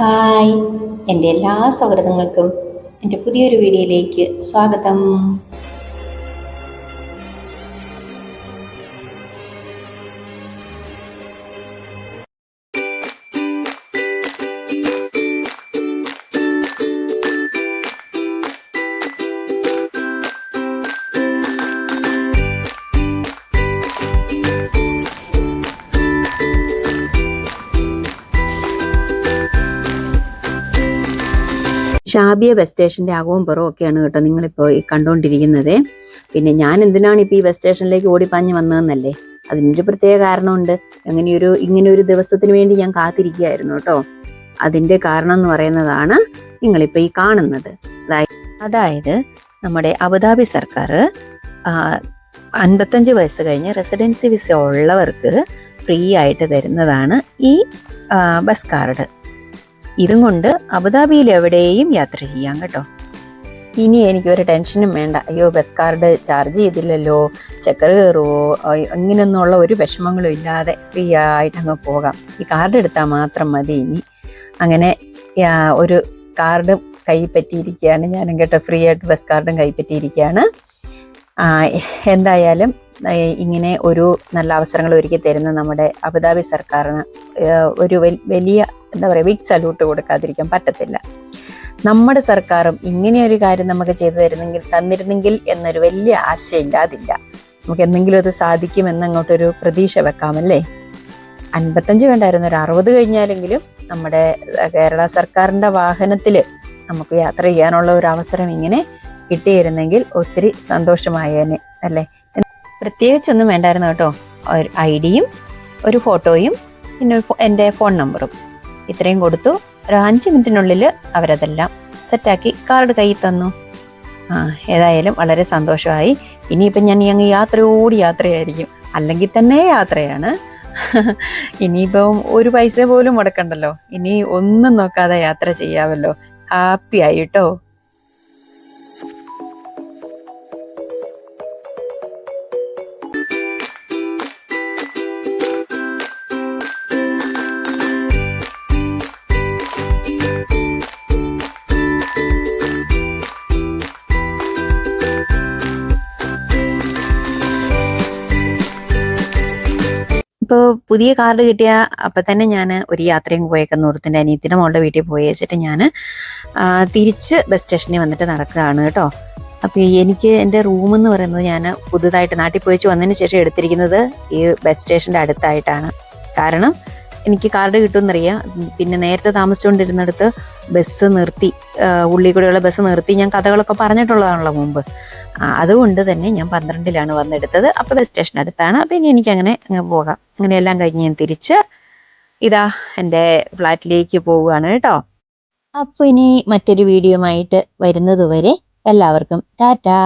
Hi. എന്റെ എല്ലാ സൗഹൃദങ്ങൾക്കും എന്റെ പുതിയൊരു വീഡിയോയിലേക്ക് സ്വാഗതം. ഷാബിയ ബസ് സ്റ്റേഷന്റെ അകവും പുറവും ഒക്കെയാണ് കേട്ടോ നിങ്ങളിപ്പോൾ ഈ കണ്ടുകൊണ്ടിരിക്കുന്നത് പിന്നെ ഞാൻ എന്തിനാണ് ഇപ്പോൾ ഈ ബസ് സ്റ്റേഷനിലേക്ക് ഓടിപ്പാഞ്ഞ് വന്നതെന്നല്ലേ? അതിനൊരു പ്രത്യേക കാരണമുണ്ട്. അങ്ങനെയൊരു ഇങ്ങനെ ഒരു ദിവസത്തിന് വേണ്ടി ഞാൻ കാത്തിരിക്കുകയായിരുന്നു കേട്ടോ. അതിന്റെ കാരണം എന്ന് പറയുന്നതാണ് നിങ്ങളിപ്പോൾ ഈ കാണുന്നത്. അതായത് നമ്മുടെ അബുദാബി സർക്കാർ അൻപത്തഞ്ച് വയസ്സ് കഴിഞ്ഞ് റെസിഡൻസി വിസ ഉള്ളവർക്ക് ഫ്രീ ആയിട്ട് തരുന്നതാണ് ഈ ബസ് കാർഡ് ഇതും കൊണ്ട് അബുദാബിയിൽ എവിടെയും യാത്ര ചെയ്യാം കേട്ടോ. ഇനി എനിക്കൊരു ടെൻഷനും വേണ്ട. അയ്യോ ബസ് കാർഡ് ചാർജ് ചെയ്തില്ലല്ലോ. ചക്കർ കയറുമോ ഇങ്ങനെയൊന്നുള്ള ഒരു വിഷമങ്ങളും ഇല്ലാതെ ഫ്രീ ആയിട്ട് അങ്ങ് പോകാം. ഈ കാർഡ് എടുത്താൽ മാത്രം മതി ഇനി. അങ്ങനെ ഒരു കാർഡ് കൈ പറ്റിയിരിക്കുകയാണ് ഞാനും കേട്ടോ. ഫ്രീ ആയിട്ട് ബസ് കാർഡും കൈ പറ്റിയിരിക്കുകയാണ് എന്തായാലും ഇങ്ങനെ ഒരു നല്ല അവസരങ്ങൾ ഒരുക്കി തരുന്ന നമ്മുടെ അബുദാബി സർക്കാരിന് ഒരു വലിയ എന്താ പറയുക ബിഗ് സല്യൂട്ട് കൊടുക്കാതിരിക്കാൻ പറ്റത്തില്ല. നമ്മുടെ സർക്കാരും ഇങ്ങനെയൊരു കാര്യം നമുക്ക് ചെയ്തു തരുന്നെങ്കിൽ തന്നിരുന്നെങ്കിൽ എന്നൊരു വലിയ ആശയില്ലാതില്ല. നമുക്ക് എന്തെങ്കിലും അത് സാധിക്കുമെന്ന് അങ്ങോട്ടൊരു പ്രതീക്ഷ വെക്കാമല്ലേ? അൻപത്തഞ്ച് വേണ്ടായിരുന്നു ഒരു അറുപത് കഴിഞ്ഞാലെങ്കിലും നമ്മുടെ കേരള സർക്കാരിന്റെ വാഹനത്തിൽ നമുക്ക് യാത്ര ചെയ്യാനുള്ള ഒരു അവസരം ഇങ്ങനെ കിട്ടിയിരുന്നെങ്കിൽ ഒത്തിരി സന്തോഷമായേനെ അല്ലേ? പ്രത്യേകിച്ചൊന്നും വേണ്ടായിരുന്നു കേട്ടോ. ഒരു ഐ ഡിയും ഒരു ഫോട്ടോയും പിന്നെ എന്റെ ഫോൺ നമ്പറും. ഇത്രയും കൊടുത്തു. ഒരു അഞ്ച് മിനിറ്റിനുള്ളിൽ അവരതെല്ലാം സെറ്റാക്കി കാർഡ് കയ്യിൽ തന്നു. ആ ഏതായാലും വളരെ സന്തോഷമായി. ഇനിയിപ്പം ഞാൻ അങ്ങ് യാത്രയോട് യാത്രയായിരിക്കും. അല്ലെങ്കിൽ തന്നെ യാത്രയാണ്. ഇനിയിപ്പം ഒരു പൈസ പോലും മുടക്കണ്ടല്ലോ. ഇനി ഒന്നും നോക്കാതെ യാത്ര ചെയ്യാമല്ലോ ഹാപ്പി ആയി ഇപ്പോൾ പുതിയ കാർഡ് കിട്ടിയ അപ്പം തന്നെ ഞാൻ ഒരു യാത്രയും പോയേക്കാം. നൂറത്തിന്റെ അനിയത്തിന്റെ മോളുടെ വീട്ടിൽ പോയി വെച്ചിട്ട് ഞാൻ തിരിച്ച് ബസ് സ്റ്റേഷനിൽ വന്നിട്ട് നടക്കുകയാണ് കേട്ടോ. അപ്പോൾ എനിക്ക് എന്റെ റൂം എന്ന് പറയുന്നത് ഞാൻ പുതുതായിട്ട് നാട്ടിൽ പോയിച്ച് വന്നതിന് ശേഷം എടുത്തിരിക്കുന്നത് ഈ ബസ് സ്റ്റേഷന്റെ അടുത്തായിട്ടാണ്. കാരണം എനിക്ക് കാർഡ് കിട്ടുമെന്നറിയാം. പിന്നെ നേരത്തെ താമസിച്ചുകൊണ്ടിരുന്നിടത്ത് ബസ് നിർത്തി ഉള്ളി കൂടെയുള്ള ബസ് നിർത്തി ഞാൻ കഥകളൊക്കെ പറഞ്ഞിട്ടുള്ളതാണല്ലോ മുമ്പ്. അതുകൊണ്ട് തന്നെ ഞാൻ പന്ത്രണ്ടിലാണ് വന്നെടുത്തത്. അപ്പോൾ ബസ് സ്റ്റേഷൻ അടുത്താണ്. പിന്നെ എനിക്ക് അങ്ങനെ അങ്ങ് പോകാം. അങ്ങനെയെല്ലാം കഴിഞ്ഞ് ഞാൻ തിരിച്ച് ഇതാ എന്റെ ഫ്ലാറ്റിലേക്ക് പോവുകയാണ് കേട്ടോ. അപ്പോൾ ഇനി മറ്റൊരു വീഡിയോ ആയിട്ട് വരുന്നതുവരെ എല്ലാവർക്കും ടാറ്റാ.